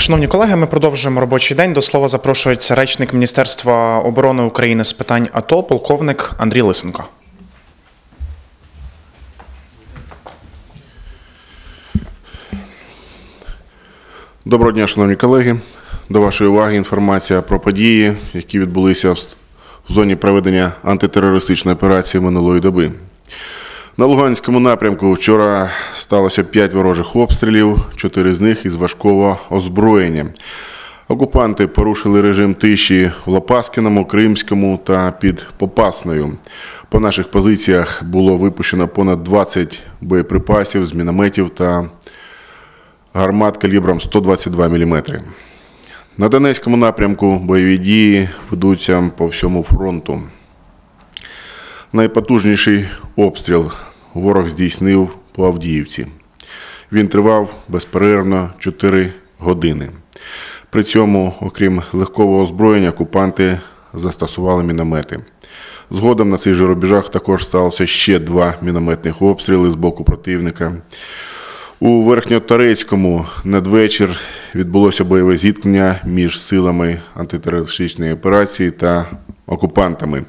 Шановні колеги, ми продовжуємо робочий день. До слова запрошується речник Міністерства оборони України з питань АТО, полковник Андрій Лисенко. Доброго дня, шановні колеги. До вашої уваги інформація про події, які відбулися в зоні проведення антитерористичної операції минулої доби. На Луганському напрямку вчора сталося 5 ворожих обстрілів, 4 з них із важкого озброєння. Окупанти порушили режим тиші в Лопаскіному, Кримському та під Попасною. По наших позиціях було випущено понад 20 боєприпасів з мінометів та гармат калібром 122 мм. На Донецькому напрямку бойові дії ведуться по всьому фронту. Найпотужніший обстріл ворог здійснив по Авдіївці. Він тривав безперервно 4 години. При цьому, окрім легкого озброєння, окупанти застосували міномети. Згодом на цих же рубежах також сталося ще два мінометних обстріли з боку противника. У Верхньоторецькому надвечір відбулося бойове зіткнення між силами антитерористичної операції та окупантами.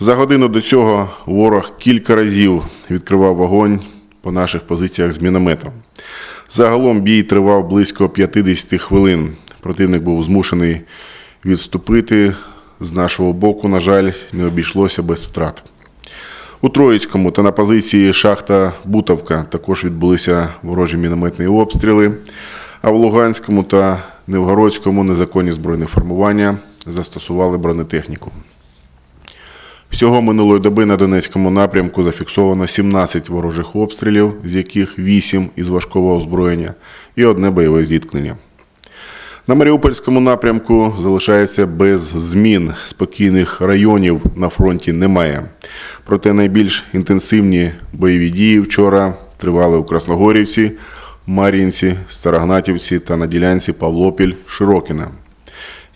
За годину до цього ворог кілька разів відкривав вогонь по наших позиціях з мінометом. Загалом бій тривав близько 50 хвилин. Противник був змушений відступити. З нашого боку, на жаль, не обійшлося без втрат. У Троїцькому та на позиції шахта Бутовка також відбулися ворожі мінометні обстріли, а в Луганському та Невгородському незаконні збройні формування застосували бронетехніку. Всього минулої доби на Донецькому напрямку зафіксовано 17 ворожих обстрілів, з яких 8 із важкого озброєння і одне бойове зіткнення. На Маріупольському напрямку залишається без змін. Спокійних районів на фронті немає. Проте найбільш інтенсивні бойові дії вчора тривали у Красногорівці, Мар'їнці, Старогнатівці та на ділянці Павлопіль-Широкіна.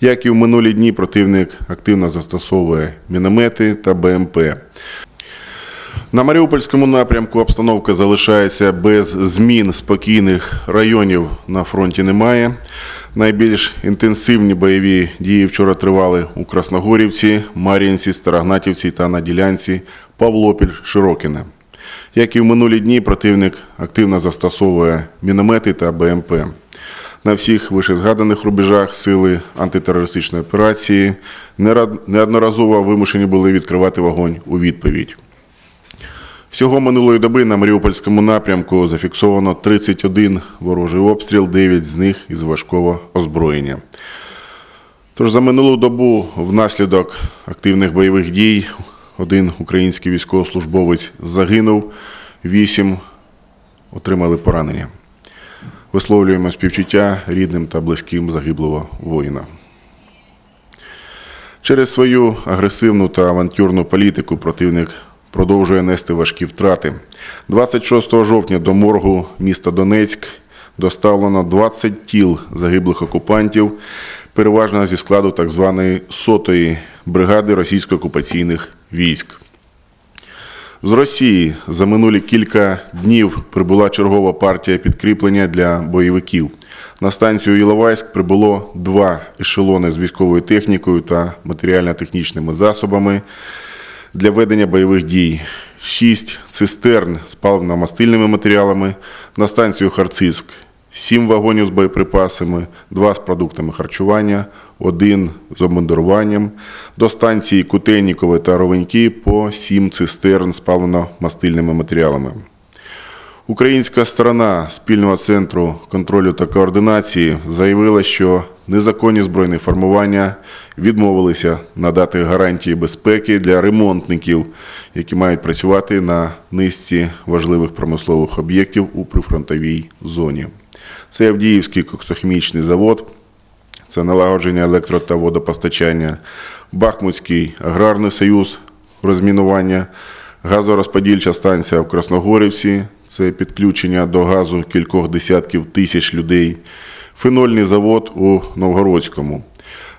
Як і в минулі дні, противник активно застосовує міномети та БМП. На Маріупольському напрямку обстановка залишається без змін спокійних районів на фронті немає. Найбільш інтенсивні бойові дії вчора тривали у Красногорівці, Мар'їнці, Старогнатівці та на ділянці Павлопіль-Широкіне. Як і в минулі дні, противник активно застосовує міномети та БМП. На всіх вишезгаданих рубежах сили антитерористичної операції неодноразово вимушені були відкривати вогонь у відповідь. Всього минулої доби на Маріупольському напрямку зафіксовано 31 ворожий обстріл, 9 з них із важкого озброєння. Тож за минулу добу внаслідок активних бойових дій один український військовослужбовець загинув, 8 отримали поранення. Висловлюємо співчуття рідним та близьким загиблого воїна. Через свою агресивну та авантюрну політику противник продовжує нести важкі втрати. 26 жовтня до моргу міста Донецьк доставлено 20 тіл загиблих окупантів, переважно зі складу так званої сотої бригади російсько-окупаційних військ. З Росії за минулі кілька днів прибула чергова партія підкріплення для бойовиків. На станцію Іловайськ прибуло два ешелони з військовою технікою та матеріально-технічними засобами для ведення бойових дій. Шість цистерн з паливно-мастильними матеріалами на станцію Харциск. Сім вагонів з боєприпасами, два з продуктами харчування, один з обмундируванням. До станції Кутейнікове та Ровеньки по сім цистерн з паливно-мастильними матеріалами. Українська сторона спільного центру контролю та координації заявила, що незаконні збройні формування відмовилися надати гарантії безпеки для ремонтників, які мають працювати на низці важливих промислових об'єктів у прифронтовій зоні. Це Авдіївський коксохімічний завод, це налагодження електро та водопостачання, Бахмутський аграрний союз розмінування, газорозподільча станція в Красногорівці, це підключення до газу кількох десятків тисяч людей, фенольний завод у Новгородському.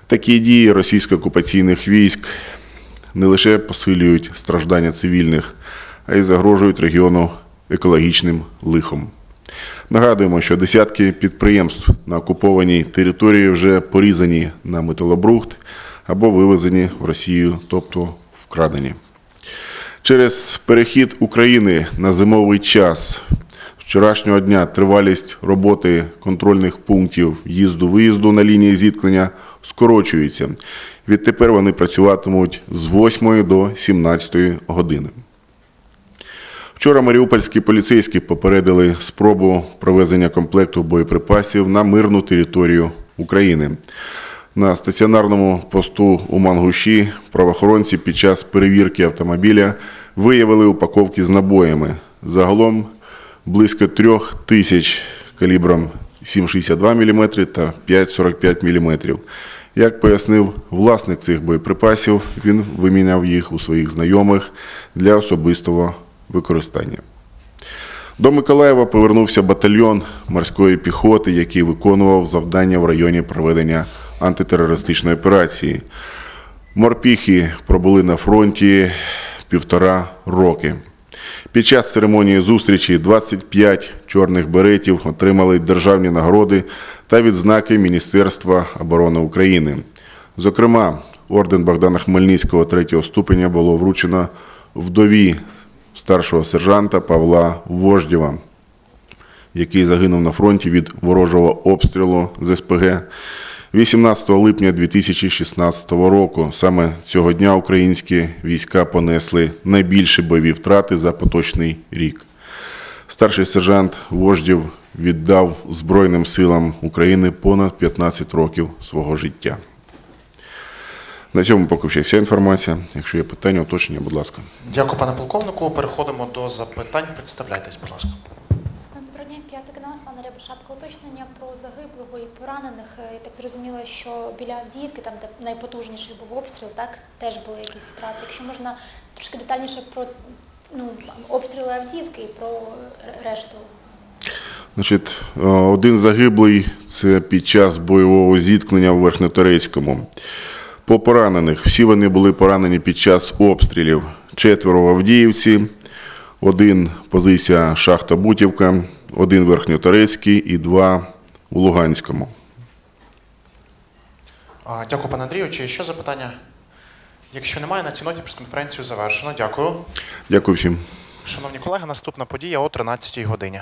Такі дії російсько-окупаційних військ не лише посилюють страждання цивільних, а й загрожують регіону екологічним лихом. Нагадуємо, що десятки підприємств на окупованій території вже порізані на металобрухт або вивезені в Росію, тобто вкрадені. Через перехід України на зимовий час вчорашнього дня тривалість роботи контрольних пунктів в'їзду-виїзду на лінії зіткнення скорочується. Відтепер вони працюватимуть з 8 до 17 години. Вчора маріупольські поліцейські попередили спробу провезення комплекту боєприпасів на мирну територію України. На стаціонарному посту у Мангуші правоохоронці під час перевірки автомобіля виявили упаковки з набоями. Загалом близько трьох тисяч калібром 7,62 мм та 5,45 мм. Як пояснив власник цих боєприпасів, він виміняв їх у своїх знайомих для особистого використання. До Миколаєва повернувся батальйон морської піхоти, який виконував завдання в районі проведення антитерористичної операції. Морпіхи пробули на фронті півтора роки. Під час церемонії зустрічі 25 чорних беретів отримали державні нагороди та відзнаки Міністерства оборони України. Зокрема, орден Богдана Хмельницького третього ступеня було вручено вдові старшого сержанта Павла Вождєва, який загинув на фронті від ворожого обстрілу з СПГ 18 липня 2016 року. Саме цього дня українські війська понесли найбільші бойові втрати за поточний рік. Старший сержант Вождєв віддав Збройним силам України понад 15 років свого життя. На цьому поки що вся інформація. Якщо є питання, уточнення, будь ласка. Дякую, пане полковнику. Переходимо до запитань. Представляйтесь, будь ласка. Доброго дня, п'ятий канал, Слана Рябошапка. Уточнення про загиблого і поранених. Я так зрозуміла, що біля Авдіївки, там де найпотужніший був обстріл, так теж були якісь втрати. Якщо можна трошки детальніше про ну, обстріли Авдіївки і про решту. Значить, е, один загиблий це під час бойового зіткнення в Верхнеторецькому. По поранених всі вони були поранені під час обстрілів. Четверо в Авдіївці, один позиція шахта Бутівка, один Верхньоторецький і два у Луганському. Дякую, пане Андрію. Чи ще запитання? Якщо немає, на цій ноті прес-конференцію завершено. Дякую. Дякую всім. Шановні колеги, наступна подія о 13 годині.